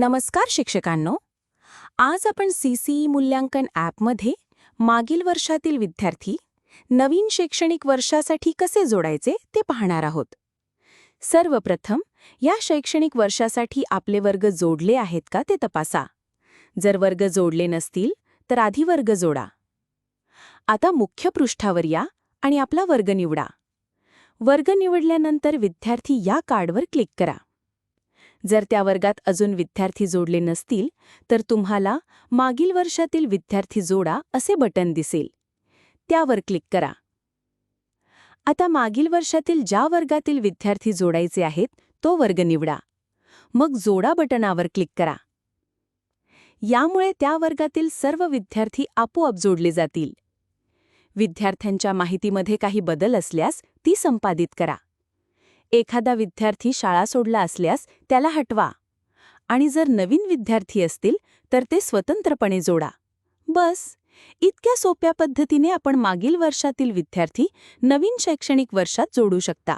नमस्कार शिक्षकांनो. आज आपण सीसीई मूल्यांकन ॲपमध्ये मागील वर्षातील विद्यार्थी नवीन शैक्षणिक वर्षासाठी कसे जोडायचे ते पाहणार आहोत. सर्वप्रथम या शैक्षणिक वर्षासाठी आपले वर्ग जोडले आहेत का ते तपासा. जर वर्ग जोडले नसतील तर आधी वर्ग जोडा. आता मुख्य पृष्ठावर या आणि आपला वर्ग निवडा. वर्ग निवडल्यानंतर विद्यार्थी या कार्डवर क्लिक करा. जर त्या वर्गात अजून विद्यार्थी जोडले नसतील तर तुम्हाला मागील वर्षातील विद्यार्थी जोडा असे बटन दिसेल. त्यावर क्लिक करा. आता मागील वर्षातील ज्या वर्गातील विद्यार्थी जोडायचे आहेत तो वर्ग निवडा. मग जोडा बटनावर क्लिक करा. यामुळे त्या वर्गातील सर्व विद्यार्थी आपोआप जोडले जातील. विद्यार्थ्यांच्या माहितीमध्ये काही बदल असल्यास ती संपादित करा. एखादा विद्यार्थी शाळा सोडला असल्यास त्याला हटवा. आणि जर नवीन विद्यार्थी असतील तर ते स्वतंत्रपणे जोडा. बस. इतक्या सोप्या पद्धतीने आपण मागील वर्षातील विद्यार्थी नवीन शैक्षणिक वर्षात जोडू शकता.